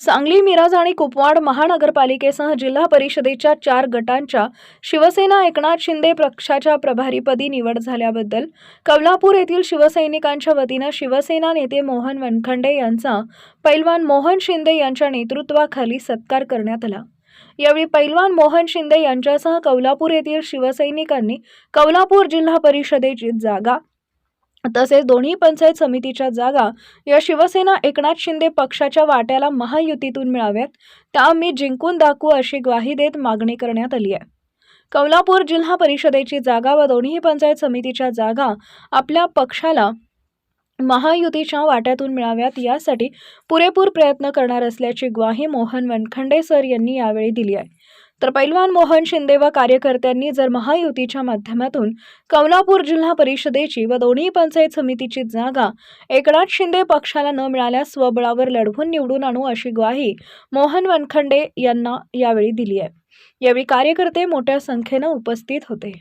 सांगली मिराज आणि कुपवाड महानगरपालिकेसह जिल्हा परिषदेच्या चार गटांच्या शिवसेना एकनाथ शिंदे पक्षाच्या प्रभारीपदी निवड झाल्याबद्दल कमलापूर येथील शिवसैनिकांच्या वतीनं शिवसेना नेते मोहन वनखंडे यांचा पैलवान मोहन शिंदे यांच्या नेतृत्वाखाली सत्कार करण्यात आला. यावेळी पैलवान मोहन शिंदे यांच्यासह कौलापूर येथील शिवसैनिकांनी कौलापूर जिल्हा परिषदेची जागा तसेच दोन्ही पंचायत समितीच्या जागा या शिवसेना एकनाथ शिंदे पक्षाच्या वाट्याला महायुतीतून मिळाव्यात. त्या आम्ही जिंकून दाखवू अशी ग्वाही देत मागणी करण्यात आली आहे. कौलापूर जिल्हा परिषदेची जागा व दोन्ही पंचायत समितीच्या जागा आपल्या पक्षाला महायुतीच्या वाट्यातून मिळाव्यात यासाठी पुरेपूर प्रयत्न करणार असल्याची ग्वाही मोहन वनखंडे सर यांनी यावेळी दिली आहे. तर पैलवान मोहन शिंदे व कार्यकर्त्यांनी जर महायुतीच्या माध्यमातून कमलापूर जिल्हा परिषदेची व दोन्ही पंचायत समितीची जागा एकनाथ शिंदे पक्षाला न मिळाल्यास स्वबळावर लढवून निवडून आणू अशी ग्वाही मोहन वनखंडे यांना यावेळी दिली आहे. यावेळी कार्यकर्ते मोठ्या संख्येनं उपस्थित होते.